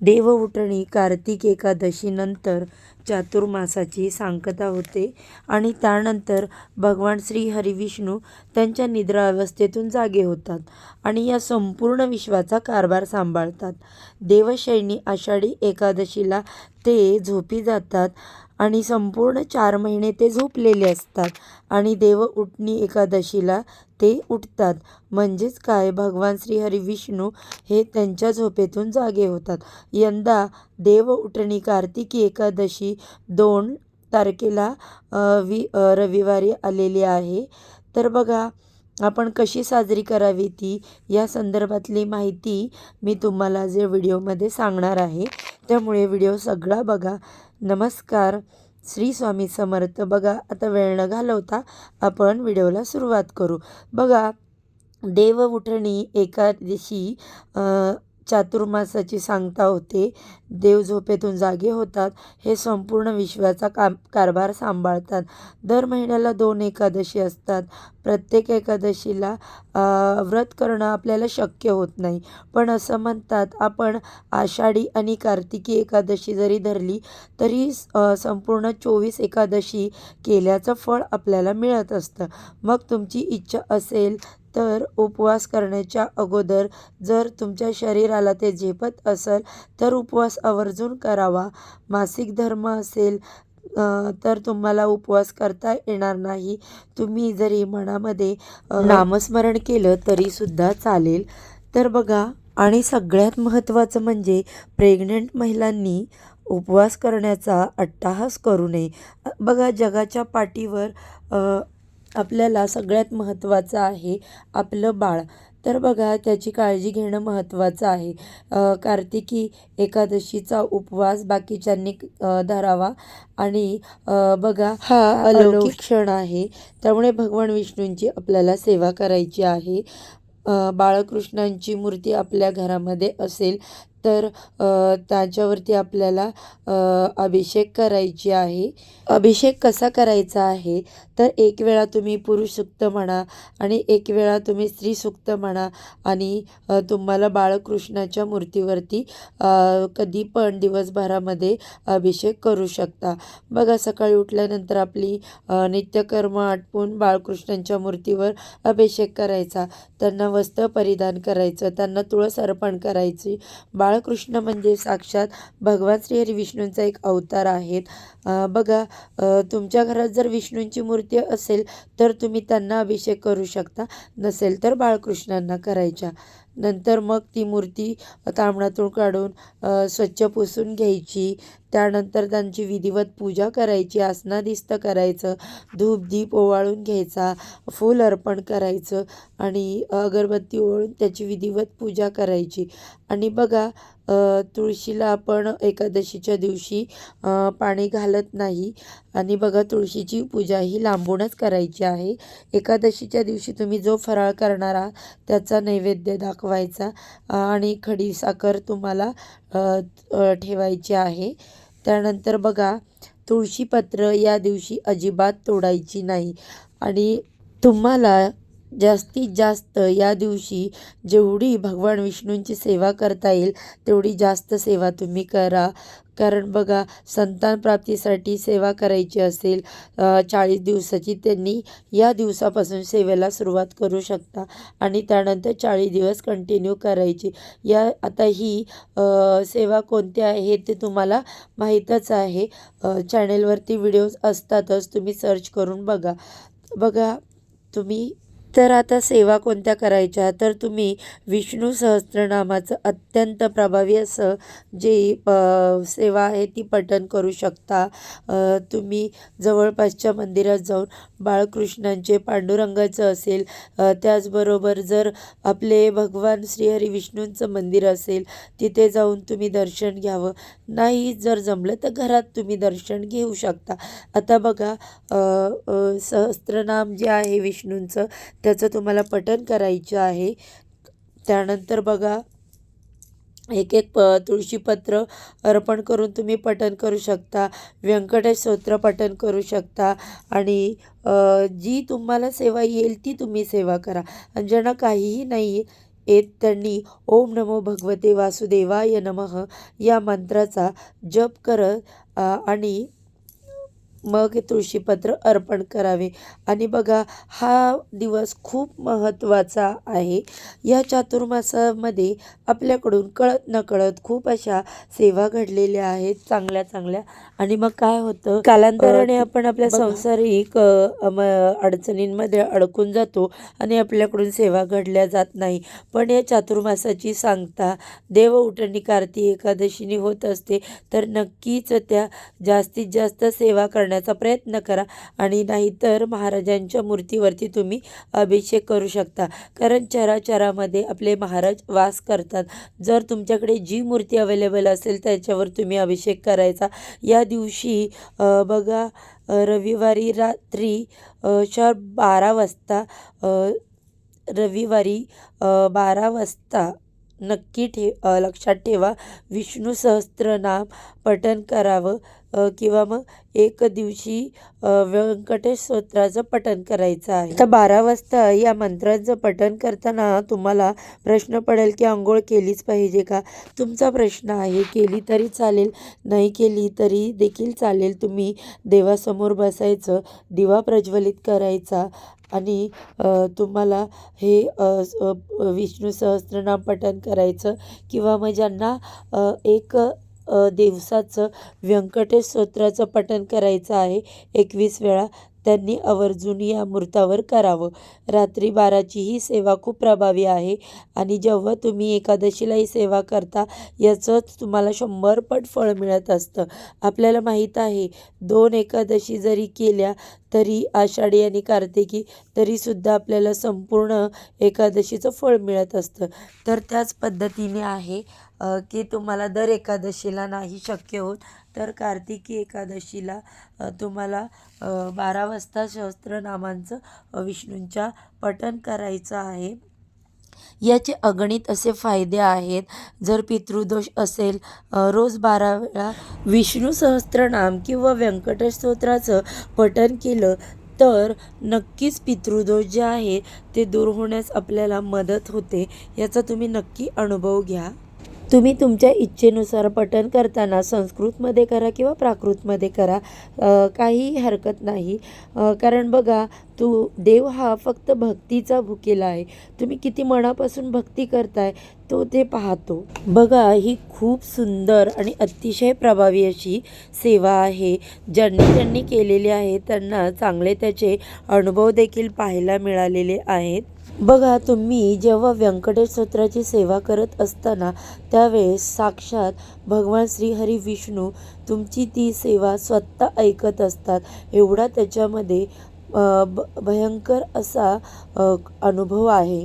देवउठणी कार्तिक एकादशीनंतर चातुर्मासाची सांगता होते आणि त्यानंतर भगवान श्री हरिविष्णू त्यांच्या निद्रा अवस्थेतून जागे होतात आणि या संपूर्ण विश्वाचा कारभार सांभाळतात. देवशैनी आषाढी एकादशीला ते झोपी जातात आणि संपूर्ण चार महिने ते झोपलेले असतात आणि देव उठणी एकादशीला ते उठतात. म्हणजेच काय? भगवान श्री हरी विष्णू हे त्यांच्या झोपेतून जागे होतात. यंदा देव उठणी कार्तिकी एकादशी दोन तारखेला वि रविवारी आलेली आहे. तर बघा आपण कशी साजरी करावी ती? या संदर्भातली माहिती मी तुम्हाला जे व्हिडिओमध्ये सांगणार आहे त्यामुळे व्हिडिओ सगळा बघा. नमस्कार. श्री स्वामी समर्थ. बघा आता वेळ न घालवता आपण व्हिडिओला सुरुवात करू. बघा देव उठणी एकादशी दिवशी चातुर्मासाची सांगता होते. देव झोपेतून जागे होतात. हे संपूर्ण विश्वाचा काम कारभार सांभाळतात. दर महिन्याला दोन एकादशी असतात. प्रत्येक एकादशीला व्रत करणं आपल्याला शक्य होत नाही. पण असं म्हणतात आपण आषाढी आणि कार्तिकी एकादशी जरी धरली तरी संपूर्ण चोवीस एकादशी केल्याचं फळ आपल्याला मिळत असतं. मग तुमची इच्छा असेल तर उपवास करण्याच्या अगोदर जर तुमच्या शरीराला ते झेपत असेल तर उपवास आवर्जून करावा. मासिक धर्म असेल तर तुम्हाला उपवास करता येणार नाही. तुम्ही जरी मनामध्ये नामस्मरण केलं तरीसुद्धा चालेल. तर बघा आणि सगळ्यात महत्त्वाचं म्हणजे प्रेग्नंट महिलांनी उपवास करण्याचा अट्टाहास करू नये. बघा जगाच्या पाठीवर आपल्याला सगळ्यात महत्त्वाचं आहे आपलं बाळ. तर बघा त्याची काळजी घेणं महत्त्वाचं आहे. कार्तिकी एकादशीचा उपवास बाकीच्यांनी धरावा. आणि बघा हा अलौकिक. क्षण आहे. त्यामुळे भगवान विष्णूंची आपल्याला सेवा करायची आहे. बाळकृष्णांची मूर्ती आपल्या घरामध्ये असेल तर त्याच्यावरती आपल्याला अभिषेक करायची आहे. अभिषेक कसा करायचा आहे? तर एक वेळा तुम्ही पुरुष सुक्त म्हणा आणि एक वेळा तुम्ही स्त्री सुक्त म्हणा आणि तुम्हाला बाळकृष्णाच्या मूर्तीवरती कधी पण दिवसभरामध्ये अभिषेक करू शकता. बघा सकाळी उठल्यानंतर आपली नित्यकर्म आटपून बाळकृष्णांच्या मूर्तीवर अभिषेक करायचा. त्यांना वस्त्र परिधान करायचं त्यांना तुळस अर्पण करायची बाळ बाळकृष्ण म्हणजे साक्षात भगवान श्री हरी विष्णूंचा एक अवतार आहेत. बघा तुमच्या घरात जर विष्णूंची मूर्ती असेल तर तुम्ही त्यांना अभिषेक करू शकता. नसेल तर बाळकृष्णांना करायच्या. नंतर मग ती मूर्ती तांबणातून काढून स्वच्छ पुसून घ्यायची. त्यानंतर त्यांची विधिवत पूजा करायची आसनादिस्त करायचं धूप दीप ओवाळून घ्यायचा फूल अर्पण करायचं आणि अगरबत्ती ओळून त्याची विधिवत पूजा करायची. आणि बघा तुळशीला आपण एकादशीच्या दिवशी पाणी घालत नाही. आणि बघा तुळशीची पूजा ही लांबूनच करायची आहे. एकादशीच्या दिवशी तुम्ही जो फराळ करणार आहात त्याचा नैवेद्य दाखवायचा. आणि खडी साखर तुम्हाला ठेवायची आहे. त्यानंतर बघा तुळशीपत्र या दिवशी अजिबात तोडायची नाही. आणि तुम्हाला जास्तीत जास्त या दिवशी जेवढी भगवान विष्णूंची सेवा करता येईल तेवढी जास्त सेवा तुम्ही करा. कारण बघा संतान प्राप्तीसाठी सेवा करायची असेल चाळीस दिवसाची त्यांनी या दिवसापासून सेवेला सुरुवात करू शकता. आणि त्यानंतर चाळीस दिवस कंटिन्यू करायची. या आता ही सेवा कोणती आहे ते तुम्हाला माहीतच आहे. चॅनेलवरती व्हिडिओज असतातच तुम्ही सर्च करून बघा. बघा तुम्ही तर आता सेवा कोणत्या करायच्या? तर तुम्ही विष्णू सहस्त्रनामाचं अत्यंत प्रभावी असं जे सेवा आहे ती पठण करू शकता. तुम्ही जवळपासच्या मंदिरात जाऊन बाळकृष्णांचे पांडुरंगाचं असेल त्याचबरोबर जर आपले भगवान श्रीहरी विष्णूंचं मंदिर असेल तिथे जाऊन तुम्ही दर्शन घ्यावं. नाही जर जमलं तर घरात तुम्ही दर्शन घेऊ शकता. आता बघा सहस्त्रनाम जे आहे विष्णूंचं त्याचं तुम्हाला पठण करायचं आहे. त्यानंतर बघा एक एक प तुळशीपत्र अर्पण करून तुम्ही पठण करू शकता. व्यंकटेश स्तोत्र पठण करू शकता. आणि जी तुम्हाला सेवा येईल ती तुम्ही सेवा करा. आणि ज्यांना काहीही नाही येत त्यांनी ओम नमो भगवते वासुदेवाय नमः या मंत्राचा जप करत आणि मग हे तुळशीपत्र अर्पण करावे. आणि बघा हा दिवस खूप महत्त्वाचा आहे. या चातुर्मासामध्ये आपल्याकडून कळत नकळत खूप अशा सेवा घडलेल्या आहेत चांगल्या चांगल्या. आणि मग काय होतं कालांतराने आपण आपल्या. सांसारिक अडचणींमध्ये अडकून जातो आणि आपल्याकडून सेवा घडल्या जात नाही. पण या चातुर्मासाची सांगता देव उठणी कार्तिक एकादशीने होत असते. तर नक्कीच त्या जास्तीत जास्त सेवा करण्याचा प्रयत्न करा आणि नाहीतर महाराजांच्या मूर्तीवरती तुम्ही अभिषेक करू शकता. कारण चराचरामध्ये आपले महाराज वास करतात. जर तुमच्याकडे जी मूर्ती अवेलेबल असेल त्याच्यावर तुम्ही अभिषेक करायचा. या दिवशी बघा रविवारी रात्री अ, बारा वाजता रविवारी बारा वाजता नक्की ठे लक्षात ठेवा. विष्णू सहस्त्रनाम पठण करावं. किंवा मग एक दिवशी व्यंकटेश स्तोत्राचं पठण करायचं आहे. तर बारा वाजता या मंत्राचं पठण करताना तुम्हाला प्रश्न पडेल की आंघोळ केलीच पाहिजे का? तुमचा प्रश्न आहे केली तरी चालेल नाही केली तरी देखील चालेल. तुम्ही देवासमोर बसायचं दिवा प्रज्वलित करायचा आणि तुम्हाला हे विष्णू सहस्त्रनाम पठण करायचं किंवा मग ज्यांना एक दिवसाचं व्यंकटेश स्तोत्राचं पठण करायचं आहे. एकवीस वेळा त्यांनी आवर्जून या मूर्तावर करावं. रात्री बाराची ही सेवा खूप प्रभावी आहे आणि जेव्हा तुम्ही एकादशीला ही सेवा करता याचंच तुम्हाला शंभर पट फळ मिळत असतं. आपल्याला माहीत आहे दोन एकादशी जरी केल्या तरी आषाढी आणि कार्तिकी तरीसुद्धा आपल्याला संपूर्ण एकादशीचं फळ मिळत असतं. तर त्याच पद्धतीने आहे की तुम्हाला दर एकादशीला नाही शक्य होत तर कार्तिकी एकादशीला तुम्हाला बारा वाजता सहस्त्रनामांचं विष्णूंच्या पठण करायचं आहे. याचे अगणित असे फायदे आहेत. जर पितृदोष असेल रोज बारा वेळा विष्णू सहस्त्रनाम किंवा व्यंकटेश स्तोत्राचं पठण केलं तर नक्कीच पितृदोष जे आहे ते दूर होण्यास आपल्याला मदत होते. याचा तुम्ही नक्की अनुभव घ्या. तुम्ही तुमच्या इच्छेनुसार पठण करताना संस्कृतमध्ये करा किंवा प्राकृतमध्ये करा काहीही हरकत नाही. कारण बघा तू देव हा फक्त भक्तीचा भुकेला आहे. तुम्ही किती मनापासून भक्ती करताय तो ते पाहतो. बघा ही खूप सुंदर आणि अतिशय प्रभावी अशी सेवा आहे. ज्यांनी ज्यांनी केलेली आहे त्यांना चांगले त्याचे अनुभव देखील पाहायला मिळालेले आहेत. बघा तुम्ही जेव्हा व्यंकटेश स्तोत्राची सेवा करत असताना त्यावेळेस साक्षात भगवान श्रीहरी विष्णू तुमची ती सेवा स्वतः ऐकत असतात. एवढा त्याच्यामध्ये ब भयंकर असा अनुभव आहे.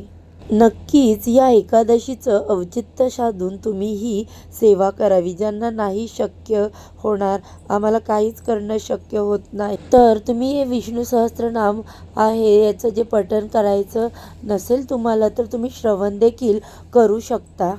नक्कीच या एकादशीचं औचित्य साधून तुम्ही ही सेवा करावी. ज्यांना नाही शक्य होणार आम्हाला काहीच करणं शक्य होत नाही. तर तुम्ही हे विष्णू सहस्त्रनाम आहे याचं जे पठण करायचं नसेल तुम्हाला तर तुम्ही श्रवण देखील करू शकता.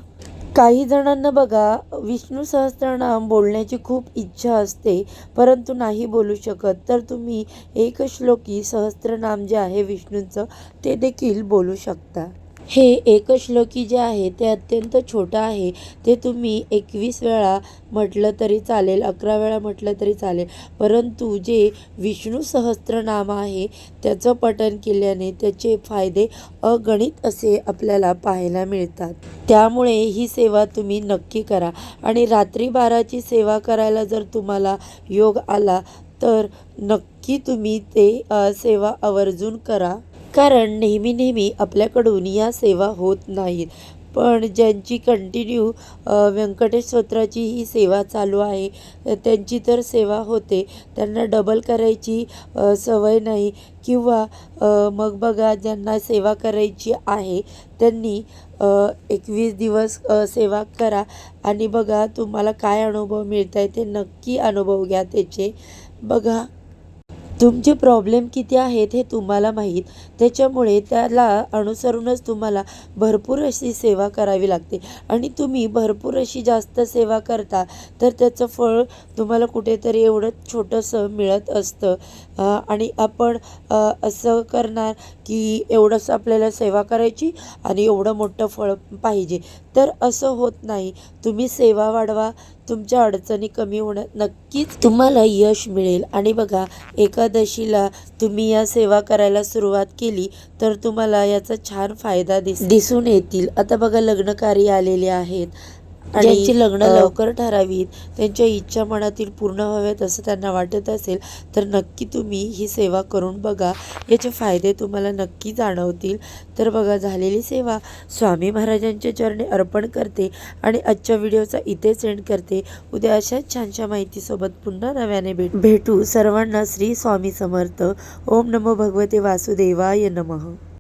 काही जणांना बघा विष्णू सहस्त्रनाम बोलण्याची खूप इच्छा असते परंतु नाही बोलू शकत. तर तुम्ही एक श्लोकी सहस्त्रनाम जे आहे विष्णूंचं ते देखील बोलू शकता. हे एकश्लोकी जे आहे ते अत्यंत छोटं आहे. ते तुम्ही एकवीस वेळा म्हटलं तरी चालेल अकरा वेळा म्हटलं तरी चालेल. परंतु जे विष्णू सहस्त्रनाम आहे त्याचं पठण केल्याने त्याचे फायदे अगणित असे आपल्याला पाहायला मिळतात. त्यामुळे ही सेवा तुम्ही नक्की करा. आणि रात्री बाराची सेवा करायला जर तुम्हाला योग आला तर नक्की तुम्ही ते सेवा आवर्जून करा. कारण नेहमी नेहमी आपल्याकडून या सेवा होत नाहीत. पण ज्यांची कंटिन्यू व्यंकटेश स्तोत्राची ही सेवा चालू आहे त्यांची तर सेवा होते. त्यांना डबल करायची सवय नाही. किंवा मग बघा ज्यांना सेवा करायची आहे त्यांनी एकवीस दिवस सेवा करा. आणि बघा तुम्हाला काय अनुभव मिळत आहे ते नक्की अनुभव घ्या त्याचे. बघा तुमचे प्रॉब्लेम किती आहेत हे तुम्हाला माहीत. त्याच्यामुळे त्याला अनुसरूनच तुम्हाला भरपूर अशी सेवा करावी लागते. आणि तुम्ही भरपूर अशी जास्त सेवा करता तर त्याचं फळ तुम्हाला कुठेतरी एवढं छोटंसं मिळत असतं. आणि आपण असं करणार की एवढंच आपल्याला सेवा करायची आणि एवढं मोठं फळ पाहिजे. तर असं होत नाही. तुम्ही सेवा वाढवा. तुमच्या अडचणी कमी होण्यात नक्कीच तुम्हाला यश मिळेल. आणि बघा एका एकादशीला तुम्ही या सेवा करायला सुरुवात केली तर तुम्हाला याचा छान फायदा दिस दिसून येतील. आता बघा लग्नकार्य आलेले आहेत. ज्यांची लग्न लवकर ठरावीत त्यांच्या इच्छा मनातील पूर्ण व्हाव्यात असं त्यांना वाटत असेल तर नक्की तुम्ही ही सेवा करून बघा. याचे फायदे तुम्हाला नक्की जाणवतील. तर बघा झालेली सेवा स्वामी महाराजांच्या चरणी अर्पण करते आणि आजच्या व्हिडिओचा इथेच एंड करते. उद्या अशाच छानशा माहितीसोबत पुन्हा नव्याने भेट भेटू. सर्वांना श्री स्वामी समर्थ. ओम नमो भगवते वासुदेवाय नमः.